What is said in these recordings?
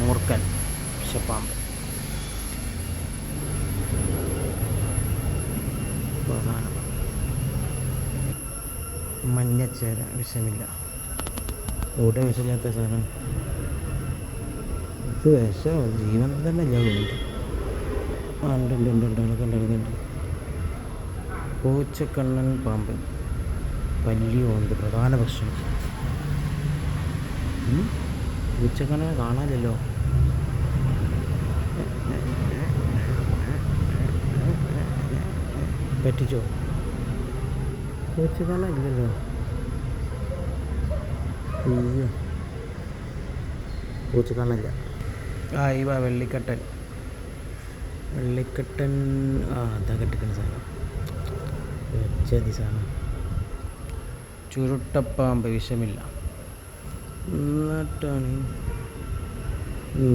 മൂർക്കൻ വിഷപ്പാമ്പ് മഞ്ഞച്ചേര വിഷമില്ല. ഇവിടെ വിഷമില്ലാത്ത സാധനം. ഇത് വിഷം ജീവൻ തന്നെ ഇല്ല ഉണ്ട് ഉണ്ട് ഉണ്ട് ഉണ്ട് ഉണ്ട് ഉണ്ട് ഉണ്ട്. പൂച്ചക്കണ്ണൻ പാമ്പ് വലിയ ഓന്ത്. പ്രധാന ഭക്ഷണം. ഉം? പൂച്ചക്കണ്ണനെ കാണാനില്ലല്ലോ. പറ്റിച്ചോ? പൂച്ചക്കണ്ണൻ ഇല്ലല്ലോ. പൂച്ചക്കണ്ണല്ല ആ ഇവ വെള്ളിക്കട്ടൻ. വെള്ളിക്കട്ടൻ ആ അതാ കെട്ടിക്കുന്ന സാധനം. വെച്ചതി സാധനം. ചുരുട്ടപ്പാമ്പ് വിഷമില്ല. എന്നിട്ടാണ്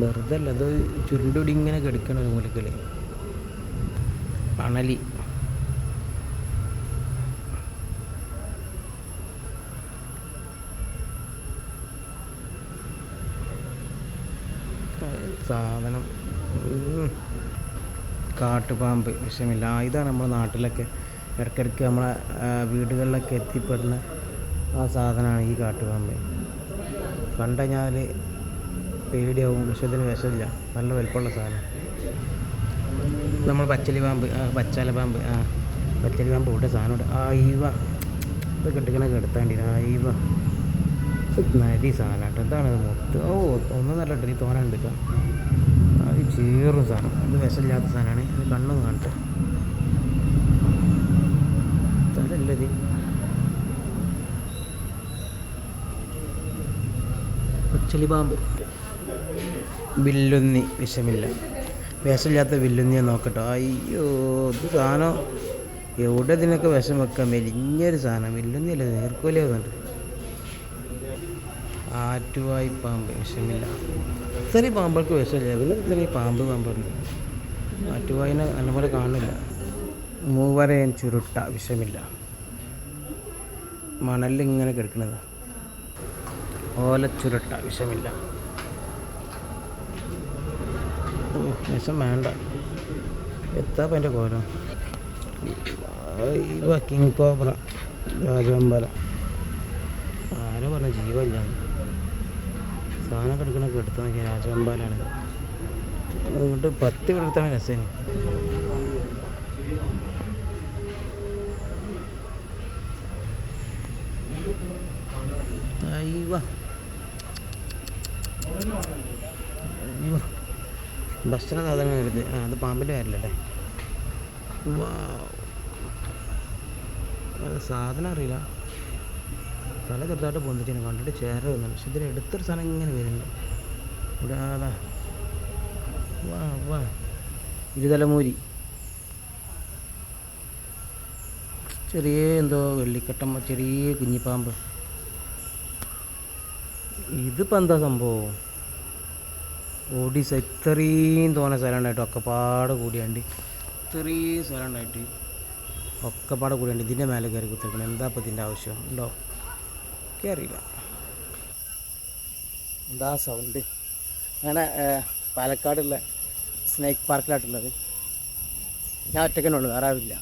വെറുതെ അല്ല അത് ചുരുണ്ടുടി ഇങ്ങനെ കെടുക്കണ ഒരു മുലക്കൽ. പണലി. സാധനം കാട്ടുപാമ്പ് വിഷമില്ല. ഇതാണ് നമ്മുടെ നാട്ടിലൊക്കെ ഇടയ്ക്കിടയ്ക്ക് നമ്മളെ വീടുകളിലൊക്കെ എത്തിപ്പെടുന്ന ആ സാധനമാണ് ഈ കാട്ടുപാമ്പ്. കണ്ടുകഴിഞ്ഞാൽ പേടിയാവും. പക്ഷെ ഇതിന് വിഷമില്ല നല്ല വലിപ്പമുള്ള സാധനം. നമ്മൾ പച്ചലി പാമ്പ് ആ പച്ചാല പാമ്പ് ആ പച്ചലി പാമ്പ് ഇവിടെ സാധനം ഉണ്ട് ആ ഈവ. ഇത് കെട്ടിക്കണ കെടുത്താണ്ടി ആ ഈവ. ഇത് നരി സാധനം കേട്ടോ. എന്താണ് ഇത് മൊത്തം? ഓ ഒന്നും നല്ല കേട്ടോ നീ തോന്നുന്നുണ്ട് എടുക്കാം അത് ചേറും സാധനം. അത് വിഷമില്ലാത്ത സാധനമാണ്. അത് കണ്ണൊന്നും കാണട്ടെ അതല്ല ഇത് പച്ചലി പാമ്പ് വില്ലുന്നി. വിഷമില്ല. വിഷമില്ലാത്ത വില്ലുന്നിയെ നോക്കട്ടോ. അയ്യോ ഇത് സാധനം എവിടെ ഇതിനൊക്കെ വിഷം വെക്കാം മെലിഞ്ഞൊരു സാധനം. വില്ലുന്നിയല്ല? നീർക്കോലി വന്നിട്ട്. ആറ്റുവായി പാമ്പ്. വിഷമില്ല. ചെറിയ പാമ്പുകൾക്ക് വിഷമില്ല. പിന്നെ ചെറിയ പാമ്പ് പാമ്പുണ്ട്. ആറ്റുവായിനെ നല്ലപോലെ കാണില്ല മൂവരയൻ ചുരുട്ട. വിഷമില്ല. മണലിൽ ഇങ്ങനെ ഓലച്ചുരുട്ട വിഷമില്ല. വിഷം വേണ്ട. എത്താ എന്റെ കോലം? King cobra രാജവമ്പല. ആരോ പറഞ്ഞ ജീവല്ല സാധനം കിടക്കണൊക്കെ എടുത്താൽ നോക്കിയാൽ രാജവമ്പാലാണ്. അതുകൊണ്ട് പത്ത് എടുത്താണ് രസേന്. അയ്യോ ഭക്ഷണ സാധനങ്ങൾ വരുന്നത് ആ അത് പാമ്പിന്റെ കാര്യമല്ലേ സാധനം അറിയില്ല. തല ചെറുതായിട്ട് പൊന്തിച്ചു കണ്ടിട്ട് ചേര വന്നു. പക്ഷെ ഇതിൽ എടുത്തൊരു സാധനം ഇങ്ങനെ വരുന്നുണ്ട്. ഇവിടെ വാ വാ ഇരുതലമൂരി. ചെറിയ എന്തോ വെള്ളിക്കട്ടം ചെറിയ കുഞ്ഞിപ്പാമ്പ്. ഇതിപ്പോൾ എന്താ സംഭവം? ഓഡീസ് ഇത്രയും തോന്നെ സ്ഥലം ഉണ്ടായിട്ട് ഒക്കെപ്പാട് കൂടിയാണ്ട് ഇത്രയും സ്ഥലം ഉണ്ടായിട്ട് ഒക്കെപ്പാട് കൂടിയാണ്ട് ഇതിന്റെ മേലെ കയറി കുത്തിരിക്കണം. എന്താ ഇപ്പം ഇതിന്റെ ആവശ്യം? ഉണ്ടോ? കയറിയില്ല എന്താ സൗണ്ട് അങ്ങനെ പാലക്കാടുള്ള സ്നേക്ക് പാർക്കിലായിട്ടുള്ളത് ഞാൻ ഒറ്റക്കന്നെ ഉള്ളൂ വേറെ ആവില്ല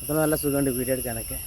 അതൊക്കെ നല്ല സുഖമുണ്ട് വീഡിയോ എടുക്കാനൊക്കെ.